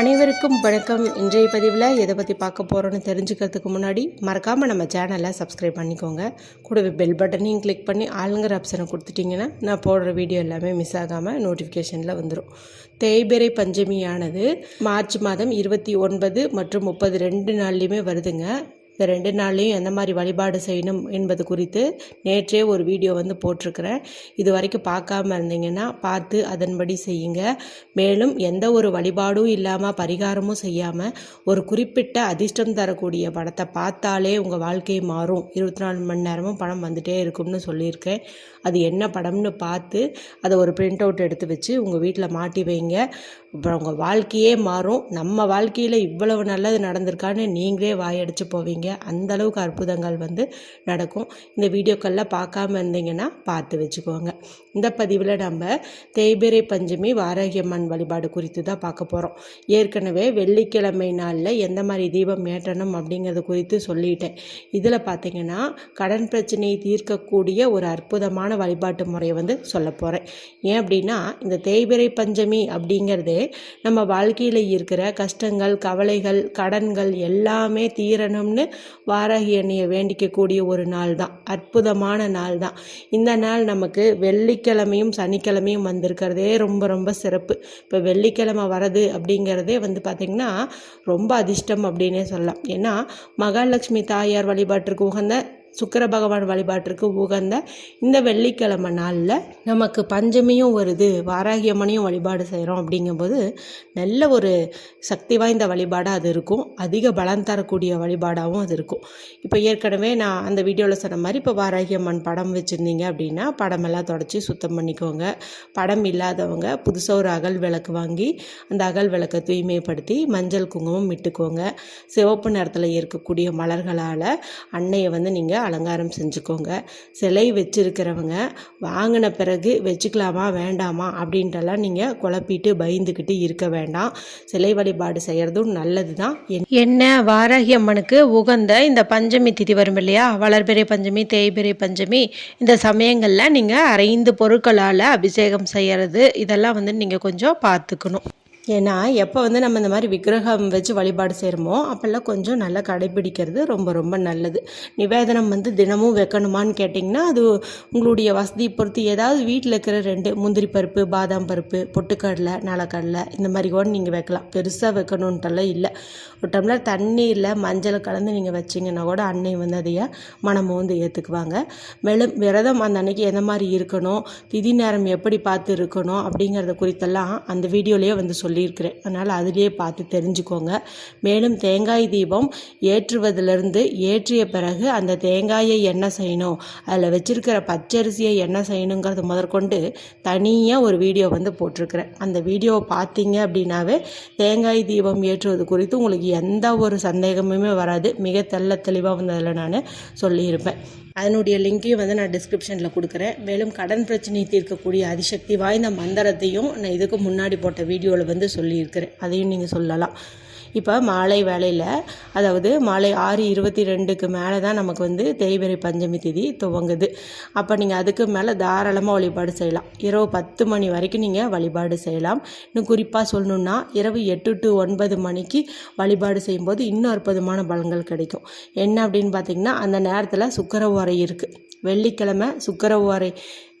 அனைவருக்கும் வணக்கம். இன்றைய பதிவில் எதை பற்றி பார்க்க போகிறோன்னு தெரிஞ்சுக்கிறதுக்கு முன்னாடி மறக்காமல் நம்ம சேனலை சப்ஸ்கிரைப் பண்ணிக்கோங்க. கூடவே பெல் பட்டனையும் கிளிக் பண்ணி ஆளுங்கிற ஆப்ஷனை கொடுத்துட்டிங்கன்னா நான் போடுற வீடியோ எல்லாமே மிஸ் ஆகாமல் நோட்டிஃபிகேஷனில் வந்துடும் தேய்பிறை பஞ்சமியானது மார்ச் மாதம் இருபத்தி ஒன்பது மற்றும் முப்பது ரெண்டு நாள்லேயுமே வருதுங்க. இந்த ரெண்டு நாள்லேயும் எந்த மாதிரி வழிபாடு செய்யணும் என்பது குறித்து நேற்றே ஒரு வீடியோ வந்து போட்டிருக்கிறேன். இது வரைக்கும் பார்க்காம இருந்தீங்கன்னா பார்த்து அதன்படி செய்யுங்க. மேலும் எந்த ஒரு வழிபாடும் இல்லாமல் பரிகாரமும் செய்யாமல் ஒரு குறிப்பிட்ட அதிர்ஷ்டம் தரக்கூடிய படத்தை பார்த்தாலே உங்கள் வாழ்க்கை மாறும். இருபத்தி நாலு மணி நேரமும் படம் வந்துட்டே இருக்கும்னு சொல்லியிருக்கேன். அது என்ன படம்னு பார்த்து அதை ஒரு பிரிண்ட் அவுட் எடுத்து வச்சு உங்கள் வீட்டில் மாட்டி வைங்க. அப்புறம் உங்கள் வாழ்க்கையே மாறும். நம்ம வாழ்க்கையில் இவ்வளவு நல்லது நடந்திருக்கான்னு நீங்களே வாயடிச்சு போவீங்க. அந்த அளவுக்கு அற்புதங்கள் வந்து நடக்கும். இந்த வீடியோக்கள்லாம் பார்க்காம இருந்தீங்கன்னா பார்த்து வச்சுக்கோங்க. இந்த பதிவில் நம்ம தேய்பிறை பஞ்சமி வாராகியம்மன் வழிபாடு குறித்து தான் பார்க்க போகிறோம் ஏற்கனவே வெள்ளிக்கிழமை நாளில் எந்த மாதிரி தீபம் ஏற்றணும் அப்படிங்கிறது குறித்து சொல்லிட்டேன். இதில் பார்த்தீங்கன்னா கடன் பிரச்சனையை தீர்க்கக்கூடிய ஒரு அற்புதமான வழிபாட்டு முறையை வந்து சொல்ல போகிறேன் ஏன் அப்படின்னா இந்த தேய்பிறை பஞ்சமி அப்படிங்கிறதே நம்ம வாழ்க்கையில் இருக்கிற கஷ்டங்கள் கவலைகள் கடன்கள் எல்லாமே தீரணும்னு வாராகி எண்ணெயை வேண்டிக்கக்கூடிய ஒரு நாள் தான். அற்புதமான நாள் தான். இந்த நாள் நமக்கு வெள்ளிக்கிழமையும் சனிக்கிழமையும் வந்திருக்கிறதே ரொம்ப ரொம்ப சிறப்பு. இப்போ வெள்ளிக்கிழமை வரது அப்படிங்கிறதே வந்து பார்த்திங்கன்னா ரொம்ப அதிர்ஷ்டம் அப்படின்னே சொல்லலாம். ஏன்னா மகாலட்சுமி தாயார் வழிபாட்டிற்கு உகந்த சுக்கர பகவான் வழிபாட்டிற்கு உகந்த இந்த வெள்ளிக்கிழமை நாளில் நமக்கு பஞ்சமியும் வருது வாராகியம்மனையும் வழிபாடு செய்கிறோம் அப்படிங்கும்போது நல்ல ஒரு சக்தி வாய்ந்த வழிபாடாக அது இருக்கும். அதிக பலம் தரக்கூடிய வழிபாடாகவும் அது இருக்கும். இப்போ ஏற்கனவே நான் அந்த வீடியோவில் சொன்ன மாதிரி இப்போ வாராகியம்மன் படம் வச்சுருந்தீங்க அப்படின்னா படமெல்லாம் தொடச்சி சுத்தம் பண்ணிக்கோங்க. படம் இல்லாதவங்க புதுசாக ஒரு அகல் விளக்கு வாங்கி அந்த அகல் விளக்கை தூய்மைப்படுத்தி மஞ்சள் குங்குமம் இட்டுக்கோங்க. சிவப்பு நிறத்தில் இருக்கக்கூடிய மலர்களால் அன்னையை வந்து நீங்கள் அலங்காரம் செஞ்சுக்கோங்க. சிலை வச்சுருக்கிறவங்க வாங்கின பிறகு வச்சுக்கலாமா வேண்டாமா அப்படின்றலாம் நீங்கள் குழப்பிட்டு பயந்துக்கிட்டு இருக்க வேண்டாம். சிலை வழிபாடு செய்கிறதும் நல்லது தான் என்ன வாராகி அம்மனுக்கு உகந்த இந்த பஞ்சமி திதி வரும் இல்லையா? வளர்பிறை பஞ்சமி தேய்பிறை பஞ்சமி இந்த சமயங்களில் நீங்கள் அரைந்து பொருட்களால் அபிஷேகம் செய்கிறது இதெல்லாம் வந்து நீங்கள் கொஞ்சம் பார்த்துக்கணும். ஏன்னா எப்போ வந்து நம்ம இந்த மாதிரி விக்கிரகம் வச்சு வழிபாடு செய்கிறோமோ அப்போல்லாம் கொஞ்சம் நல்லா கடைபிடிக்கிறது ரொம்ப ரொம்ப நல்லது. நிவேதனம் வந்து தினமும் வைக்கணுமான்னு கேட்டிங்கன்னா அது உங்களுடைய வசதி பொறுத்து ஏதாவது வீட்டில் இருக்கிற ரெண்டு முந்திரி பருப்பு பாதாம் பருப்பு பொட்டுக்கடலை நலக்கடலை இந்த மாதிரி கூட நீங்கள் வைக்கலாம். பெருசாக வைக்கணுன்ட்டெல்லாம் இல்லை. ஒரு டம்ளர் தண்ணீரில் மஞ்சள் கலந்து நீங்கள் வச்சிங்கன்னா கூட அன்னை வந்து அதைய மனமும் வந்து ஏற்றுக்குவாங்க மேலும் விரதம் அந்த அன்னைக்கு எந்த மாதிரி இருக்கணும் திதி நேரம் எப்படி பார்த்து இருக்கணும் அப்படிங்கிறத குறித்தெல்லாம் அந்த வீடியோலேயே வந்து சொல்லியிருக்கிறேன். அதனால் அதிலே பார்த்து தெரிஞ்சுக்கோங்க. மேலும் தேங்காய் தீபம் ஏற்றுவதிலிருந்து ஏற்றிய பிறகு அந்த தேங்காயை என்ன செய்யணும்? அதில் வச்சிருக்கிற பச்சரிசியை என்ன செய்யணுங்கிறது முதற்கொண்டு தனியாக ஒரு வீடியோ வந்து போட்டிருக்கிறேன். அந்த வீடியோவை பார்த்தீங்க அப்படின்னாவே தேங்காய் தீபம் ஏற்றுவது குறித்து உங்களுக்கு எந்த ஒரு சந்தேகமுமே வராது. மிக தெள்ள தெளிவாக வந்து அதில் நான் சொல்லியிருப்பேன். அதனுடைய லிங்க்கையும் வந்து நான் டிஸ்கிரிப்ஷனில் கொடுக்குறேன். மேலும் கடன் பிரச்சனையை தீர்க்கக்கூடிய அதிசக்தி வாய்ந்த மந்திரத்தையும் நான் இதுக்கு முன்னாடி போட்ட வீடியோவில் வந்து சொல்லியிருக்கிறேன். அதையும் நீங்கள் சொல்லலாம். இப்போ மாலை வேலையில் அதாவது மாலை ஆறு இருபத்தி ரெண்டுக்கு மேலே தான் நமக்கு வந்து தேய்பிரை பஞ்சமி திதி துவங்குது. அப்போ நீங்கள் அதுக்கு மேலே தாராளமாக வழிபாடு செய்யலாம். இரவு பத்து மணி வரைக்கும் நீங்கள் வழிபாடு செய்யலாம். இன்னும் குறிப்பாக சொல்லணுன்னா இரவு எட்டு டு ஒன்பது மணிக்கு வழிபாடு செய்யும்போது இன்னும் அற்புதமான பலன்கள் கிடைக்கும். என்ன அப்படின்னு பார்த்தீங்கன்னா அந்த நேரத்தில் சுக்கர ஓரை இருக்குது வெள்ளிக்கிழமை சுக்கர ஓரை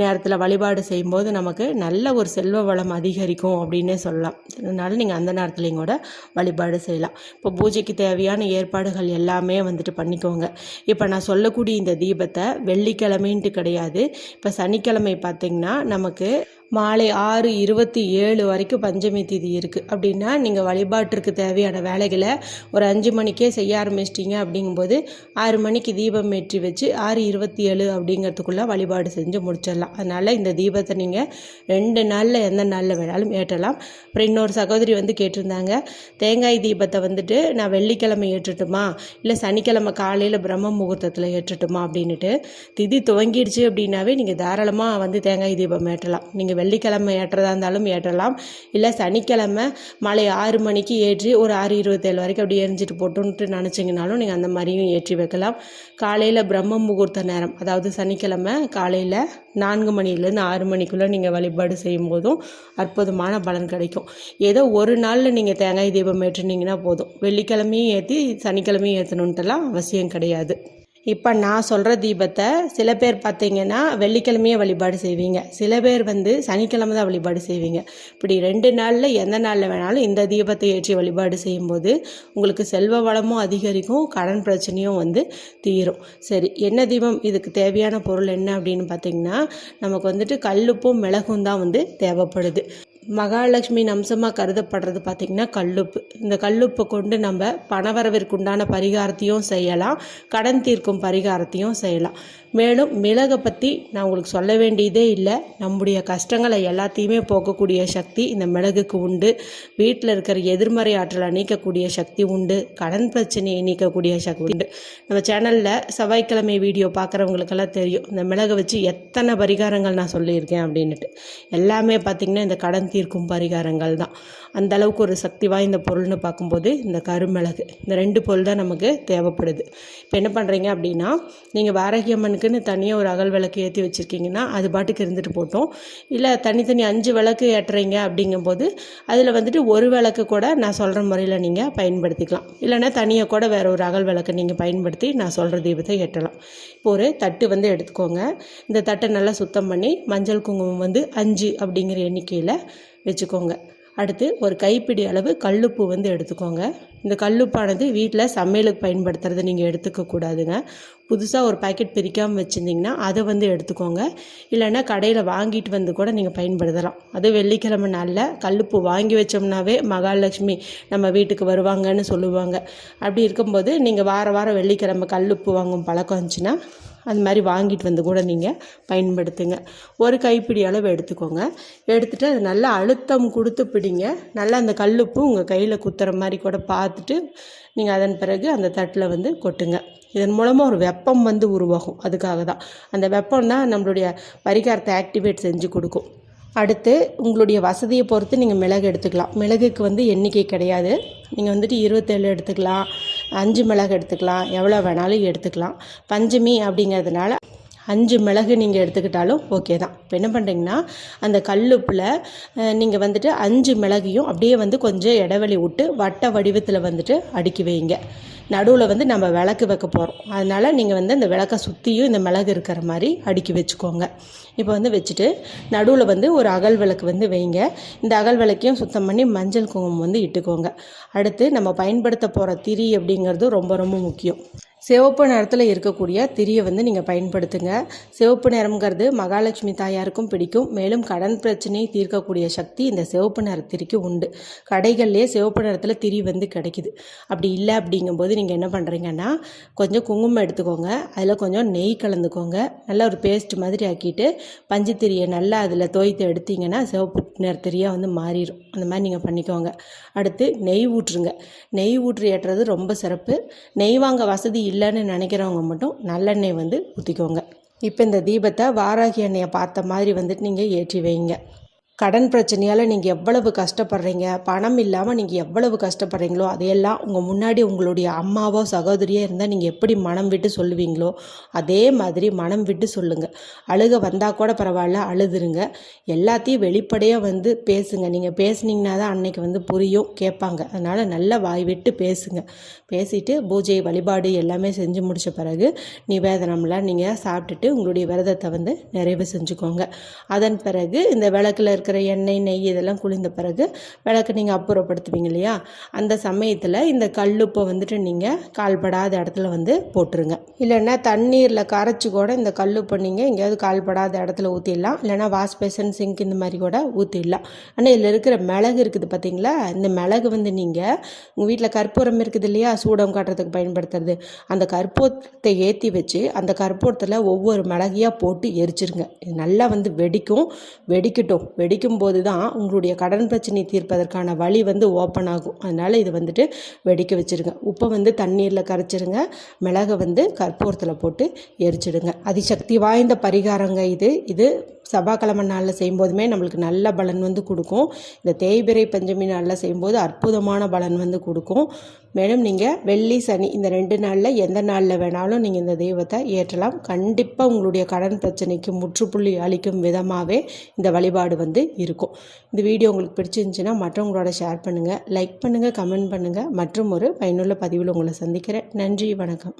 நேரத்தில் வழிபாடு செய்யும்போது நமக்கு நல்ல ஒரு செல்வ வளம் அதிகரிக்கும் அப்படின்னே சொல்லலாம். அதனால் நீங்கள் அந்த நேரத்துலையும் கூட வழிபாடு செய்யலாம். இப்போ பூஜைக்கு தேவையான ஏற்பாடுகள் எல்லாமே வந்துட்டு பண்ணிக்கோங்க. இப்போ நான் சொல்லக்கூடிய இந்த தீபத்தை வெள்ளிக்கிழமைன்ட்டு கிடையாது. இப்போ சனிக்கிழமை பார்த்திங்கன்னா நமக்கு மாலை ஆறு இருபத்தி ஏழு வரைக்கும் பஞ்சமி திதி இருக்குது அப்படின்னா நீங்கள் வழிபாட்டிற்கு தேவையான வேலைகளை ஒரு அஞ்சு மணிக்கே செய்ய ஆரம்பிச்சிட்டிங்க அப்படிங்கும்போது ஆறு மணிக்கு தீபம் ஏற்றி வச்சு ஆறு இருபத்தி ஏழு அப்படிங்கிறதுக்குள்ளே வழிபாடு செஞ்சு முடிச்சிடலாம். அதனால் இந்த தீபத்தை நீங்கள் ரெண்டு நாளில் எந்த நாளில் வேணாலும் ஏற்றலாம். அப்புறம் இன்னொரு சகோதரி வந்து கேட்டிருந்தாங்க தேங்காய் தீபத்தை வந்துட்டு நான் வெள்ளிக்கிழமை ஏற்றட்டுமா? இல்லை சனிக்கிழமை காலையில் பிரம்ம முகூர்த்தத்தில் ஏற்றட்டுமா? அப்படின்னுட்டு திதி துவங்கிடுச்சு அப்படின்னாவே நீங்கள் தாராளமாக வந்து தேங்காய் தீபம் ஏற்றலாம். நீங்கள் வெள்ளிக்கிழமை ஏற்றதாக இருந்தாலும் ஏற்றலாம். இல்லை சனிக்கிழமை மாலை ஆறு மணிக்கு ஏற்றி ஒரு ஆறு இருபத்தேழு வரைக்கும் அப்படி எரிஞ்சிட்டு போட்டுன்ட்டு நினச்சிங்கனாலும் நீங்கள் அந்த மாதிரியும் ஏற்றி வைக்கலாம். காலையில் பிரம்ம முகூர்த்த நேரம் அதாவது சனிக்கிழமை காலையில் நான்கு மணிலேருந்து ஆறு மணிக்குள்ளே நீங்கள் வழிபாடு செய்யும் போதும் அற்புதமான பலன் கிடைக்கும். ஏதோ ஒரு நாளில் நீங்கள் தேங்காய் தீபம் ஏற்றுனீங்கன்னா போதும். வெள்ளிக்கிழமையும் ஏற்றி சனிக்கிழமையும் ஏற்றணுன்ட்டுலாம் அவசியம் கிடையாது. இப்போ நான் சொல்கிற தீபத்தை சில பேர் பார்த்தீங்கன்னா வெள்ளிக்கிழமையே வழிபாடு செய்வீங்க. சில பேர் வந்து சனிக்கிழமை தான் வழிபாடு செய்வீங்க. இப்படி ரெண்டு நாளில் எந்த நாளில் வேணாலும் இந்த தீபத்தை ஏற்றி வழிபாடு செய்யும்போது உங்களுக்கு செல்வ வளமும் அதிகரிக்கும் கடன் பிரச்சனையும் வந்து தீரும். சரி என்ன தீபம்? இதுக்கு தேவையான பொருள் என்ன அப்படின்னு பார்த்தீங்கன்னா நமக்கு வந்துட்டு கல்லுப்பும் மிளகும் தான் வந்து தேவைப்படுது. மகாலட்சுமியின் அம்சமாக கருதப்படுறது பார்த்திங்கன்னா கல்லுப்பு. இந்த கல்லுப்பை கொண்டு நம்ம பணவரவிற்குண்டான பரிகாரத்தையும் செய்யலாம். கடன் தீர்க்கும் பரிகாரத்தையும் செய்யலாம். மேலும் மிளகை பற்றி நான் உங்களுக்கு சொல்ல வேண்டியதே இல்லை. நம்முடைய கஷ்டங்களை எல்லாத்தையுமே போக்கக்கூடிய சக்தி இந்த மிளகுக்கு உண்டு. வீட்டில் இருக்கிற எதிர்மறை ஆற்றலை நீக்கக்கூடிய சக்தி உண்டு. கடன் பிரச்சனையை நீக்கக்கூடிய சக்தி உண்டு. நம்ம சேனலில் செவ்வாய்க்கிழமை வீடியோ பார்க்குறவங்களுக்கெல்லாம் தெரியும். இந்த மிளகை வச்சு எத்தனை பரிகாரங்கள் நான் சொல்லியிருக்கேன் அப்படின்ட்டு எல்லாமே பார்த்திங்கன்னா இந்த கடன் தீர்க்கும் பரிகாரங்கள் தான். அந்த அளவுக்கு ஒரு சக்தி வாய்ந்த பொருள்னு பார்க்கும்போது இந்த கருமிளகு. இந்த ரெண்டு பொருள் தான் நமக்கு தேவைப்படுது. இப்போ என்ன பண்ணுறீங்க அப்படின்னா நீங்கள் வாரகியம்மன் அம்மனுக்குன்னு தனியாக ஒரு அகல் விளக்கு ஏற்றி வச்சுருக்கீங்கன்னா அது பாட்டுக்கு இருந்துட்டு போட்டோம். இல்லை தனித்தனி அஞ்சு விளக்கு ஏற்றுறீங்க அப்படிங்கும்போது அதில் வந்துட்டு ஒரு விளக்கு கூட நான் சொல்கிற முறையில் நீங்கள் பயன்படுத்திக்கலாம். இல்லைன்னா தனியாக கூட வேறு ஒரு அகல் விளக்கு நீங்கள் பயன்படுத்தி நான் சொல்கிற தீபத்தை ஏற்றலாம். இப்போ ஒரு தட்டு வந்து எடுத்துக்கோங்க. இந்த தட்டை நல்லா சுத்தம் பண்ணி மஞ்சள் குங்குமம் வந்து அஞ்சு அப்படிங்கிற எண்ணிக்கையில் வச்சுக்கோங்க. அடுத்து ஒரு கைப்பிடி அளவு கல்லுப்பு வந்து எடுத்துக்கோங்க. இந்த கல்லுப்பானது வீட்டில் சமையலுக்கு பயன்படுத்துறதை நீங்கள் எடுத்துக்க கூடாதுங்க. புதுசாக ஒரு பாக்கெட் பிரிக்காமல் வச்சுருந்தீங்கன்னா அதை வந்து எடுத்துக்கோங்க. இல்லைன்னா கடையில் வாங்கிட்டு வந்து கூட நீங்கள் பயன்படுத்தலாம். அது வெள்ளிக்கிழமை நாளில் கல்லுப்பு வாங்கி வச்சோம்னாவே மகாலட்சுமி நம்ம வீட்டுக்கு வருவாங்கன்னு சொல்லுவாங்க. அப்படி இருக்கும்போது நீங்கள் வார வாரம் வெள்ளிக்கிழமை கல்லுப்பு வாங்கும் பழக்கம் இருந்துச்சுன்னா அது மாதிரி வாங்கிட்டு வந்து கூட நீங்கள் பயன்படுத்துங்க. ஒரு கைப்பிடி அளவு எடுத்துக்கோங்க. எடுத்துகிட்டு அது நல்லா அழுத்தம் கொடுத்து பிடிங்க. நல்லா அந்த கல்லுப்பு உங்கள் கையில் குத்துற மாதிரி கூட பார்த்துட்டு நீங்கள் அதன் பிறகு அந்த தட்டில் வந்து கொட்டுங்க. இதன் மூலமாக ஒரு வெப்பம் வந்து உருவாகும். அதுக்காக தான். அந்த வெப்பம் தான் நம்மளுடைய பரிகாரத்தை ஆக்டிவேட் செஞ்சு கொடுக்கும். அடுத்து உங்களுடைய வசதியை பொறுத்து நீங்கள் மிளகு எடுத்துக்கலாம். மிளகுக்கு வந்து எண்ணிக்கை கிடையாது. நீங்கள் வந்துட்டு இருபத்தேழு எடுத்துக்கலாம். அஞ்சு மிளகு எடுத்துக்கலாம் எவ்வளோ வேணாலும் எடுத்துக்கலாம். பஞ்சமி அப்படிங்கிறதுனால அஞ்சு மிளகு நீங்கள் எடுத்துக்கிட்டாலும் ஓகே தான். இப்போ என்ன பண்ணுறீங்கன்னா அந்த கல்லுப்பில் நீங்கள் வந்துட்டு அஞ்சு மிளகையும் அப்படியே வந்து கொஞ்சம் இடைவெளி விட்டு வட்ட வடிவத்தில் வந்துட்டு அடுக்கி வைங்க. நடுவில் வந்து நம்ம விளக்கு வைக்க போகிறோம் அதனால் நீங்கள் வந்து அந்த விளக்கை சுற்றியும் இந்த மிளகு இருக்கிற மாதிரி அடுக்கி வச்சுக்கோங்க. இப்போ வந்து வச்சுட்டு நடுவில் வந்து ஒரு அகல் விளக்கு வந்து வைங்க. இந்த அகல் விளக்கையும் சுத்தம் பண்ணி மஞ்சள் குங்குமம் வந்து இட்டுக்கோங்க. அடுத்து நம்ம பயன்படுத்த போகிற திரி அப்படிங்கிறது ரொம்ப ரொம்ப முக்கியம். சிவப்பு நிறத்தில் இருக்கக்கூடிய திரியை வந்து நீங்கள் பயன்படுத்துங்க. சிவப்பு நிறம்ங்கிறது மகாலட்சுமி தாயாருக்கும் பிடிக்கும். மேலும் கடன் பிரச்சனையை தீர்க்கக்கூடிய சக்தி இந்த சிவப்பு நிறத்திற்கு உண்டு. கடைகள்லேயே சிவப்பு நிறத்தில் திரி வந்து கிடைக்குது. அப்படி இல்லை அப்படிங்கும்போது நீங்கள் என்ன பண்ணுறீங்கன்னா கொஞ்சம் குங்குமம் எடுத்துக்கோங்க. அதில் கொஞ்சம் நெய் கலந்துக்கோங்க. நல்லா ஒரு பேஸ்ட் மாதிரி ஆக்கிட்டு பஞ்சு திரியை நல்லா அதில் தோய்த்து எடுத்தீங்கன்னா சிவப்பு நிற திரியாக வந்து மாறிடும் அந்த மாதிரி நீங்கள் பண்ணிக்கோங்க. அடுத்து நெய் ஊற்றுங்க. நெய் ஊற்று ஏற்றுறது ரொம்ப சிறப்பு. நெய் வாங்க வசதி இல்லை இல்லைன்னு நினைக்கிறவங்க மட்டும் நல்லெண்ணெய் வந்து ஊற்றிக்கோங்க இப்போ இந்த தீபத்தை வாராகி எண்ணெயை பார்த்த மாதிரி வந்துட்டு நீங்கள் ஏற்றி வைங்க. கடன் பிரச்சனையால் நீங்கள் எவ்வளவு கஷ்டப்படுறீங்க பணம் இல்லாமல் நீங்கள் எவ்வளவு கஷ்டப்படுறீங்களோ அதையெல்லாம் உங்கள் முன்னாடி உங்களுடைய அம்மாவோ சகோதரியோ இருந்தால் நீங்கள் எப்படி மனம் விட்டு சொல்லுவீங்களோ அதே மாதிரி மனம் விட்டு சொல்லுங்கள் அழுக வந்தால் கூட பரவாயில்ல அழுதுருங்க. எல்லாத்தையும் வெளிப்படையாக வந்து பேசுங்க. நீங்கள் பேசுனீங்கன்னா தான் அன்னைக்கு வந்து புரியும் கேட்பாங்க. அதனால் நல்லா வாய் விட்டு பேசுங்க. பேசிட்டு பூஜை வழிபாடு எல்லாமே செஞ்சு முடித்த பிறகு நிவேதனம்லாம் நீங்கள் சாப்பிட்டுட்டு உங்களுடைய விரதத்தை வந்து நிறைவு செஞ்சுக்கோங்க. அதன் பிறகு இந்த விளக்கில் இருக்க இருக்கிற எண்ணெய் நெய் இதெல்லாம் குளிர்ந்த பிறகு விளக்கு நீங்கள் அப்புறப்படுத்துவீங்க இல்லையா? அந்த சமயத்தில் இந்த கல்லுப்பை வந்துட்டு நீங்கள் கால்படாத இடத்துல வந்து போட்டுருங்க. இல்லைன்னா தண்ணீரில் கரைச்சி கூட இந்த கல்லுப்பை நீங்கள் எங்கேயாவது கால்படாத இடத்துல ஊற்றிடலாம் இல்லைனா வாஷ் பேசன் சிங்க் இந்த மாதிரி கூட ஊற்றிடலாம் ஆனால் இதில் இருக்கிற மிளகு இருக்குது பார்த்தீங்களா இந்த மிளகு வந்து நீங்கள் உங்கள் வீட்டில் கற்பூரம் இருக்குது இல்லையா? சூடம் காட்டுறதுக்கு பயன்படுத்துறது. அந்த கற்பூரத்தை ஏற்றி வச்சு அந்த கற்பூரத்தில் ஒவ்வொரு மிளகையாக போட்டு எரிச்சிருங்க. நல்லா வந்து வெடிக்கும். வெடிக்கட்டும். வெடி வெடிக்கும் போது தான் உங்களுடைய கடன் பிரச்சனை தீர்ப்பதற்கான வழி வந்து ஓப்பன் ஆகும். அதனால் இது வந்துட்டு வெடிக்க வச்சுருங்க. உப்பை வந்து தண்ணீரில் கரைச்சிருங்க. மிளகை வந்து கற்பூரத்தில் போட்டு எரிச்சிடுங்க. அதிசக்தி வாய்ந்த பரிகாரங்க இது. இது செவ்வாய்க்கிழமை நாளில் செய்யும்போதுமே நம்மளுக்கு நல்ல பலன் வந்து கொடுக்கும். இந்த தேய்பிறை பஞ்சமி நாளில் செய்யும்போது அற்புதமான பலன் வந்து கொடுக்கும். மேலும் நீங்கள் வெள்ளி சனி இந்த ரெண்டு நாளில் எந்த நாளில் வேணாலும் நீங்கள் இந்த தெய்வத்தை ஏற்றலாம். கண்டிப்பாக உங்களுடைய கடன் பிரச்சனைக்கு முற்றுப்புள்ளி அளிக்கும் விதமாகவே இந்த வழிபாடு வந்து இருக்கும். இந்த வீடியோ உங்களுக்கு பிடிச்சிருந்துச்சின்னா மற்றவங்களோட ஷேர் பண்ணுங்கள் லைக் பண்ணுங்கள் கமெண்ட் பண்ணுங்கள் மற்றும் ஒரு பயனுள்ள பதிவில் உங்களை சந்திக்கிறேன். நன்றி வணக்கம்.